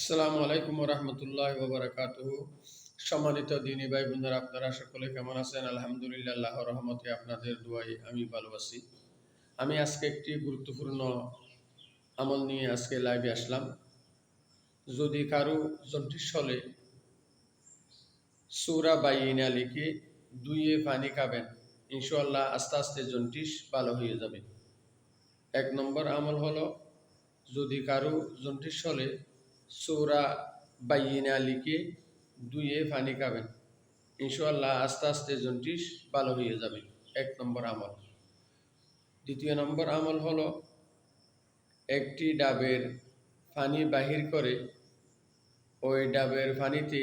আসসালামু আলাইকুম রহমতুল্লাহ ওবরাকাত সম্মানিত দিনী ভাই বোনেরা, আপনারা সকলে কেমন আছেন? আলহামদুলিল্লাহ আল্লাহ রহমতে আপনাদের দোয়াই আমি ভালো আছি। আমি আজকে একটি গুরুত্বপূর্ণ আমল নিয়ে আজকে লাইভে আসলাম। যদি কারও জন্টিস হলে সুরা বাইনা লিখে দুইয়ে পানি খাবেন ইনশাল্লাহ আস্তে আস্তে জন্টিস ভালো হয়ে যাবে। এক নম্বর আমল হলো, যদি কারও জন্টিস হলে সৌরা বাইনা লিখে দুইয়ে পানি খাবেন ইনশাল্লাহ আস্তে আস্তে জন্টিস ভালো হয়ে যাবে এক নম্বর আমল দ্বিতীয় নম্বর আমল হলো একটি ডাবের পানি বাহির করে ওই ডাবের পানিতে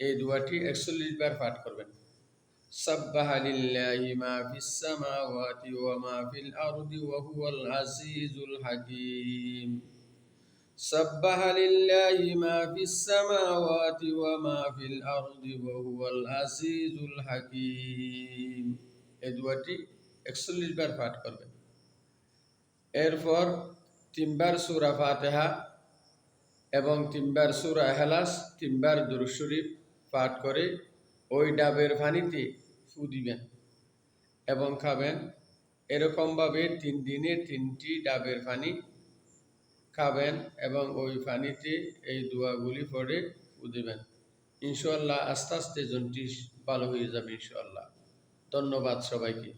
এই দুয়াটি একচল্লিশ বার পাঠ করবেন سبح لله ما في السماوات وما في الأرض وهو العزيز الحكيم سبح لله ما في السماوات وما في الأرض وهو العزيز الحكيم এই দুয়াটি একচল্লিশ বার পাঠ করবেন এরপর তিনবার সুরা ফাতেহা এবং তিনবার সুরা এহলাস তিনবার দুরুদ শরীফ পাঠ করে ওই ডাবের পানিতে ফু দিবেন এবং খাবেন এরকমভাবে তিন দিনে তিনটি ডাবের পানি খাবেন এবং ওই পানিতে এই দোয়াগুলি পরে দেবেন ইনশাল্লাহ আস্তে আস্তে জন্টি ভালো হয়ে যাবে ইনশাল্লাহ ধন্যবাদ সবাইকে।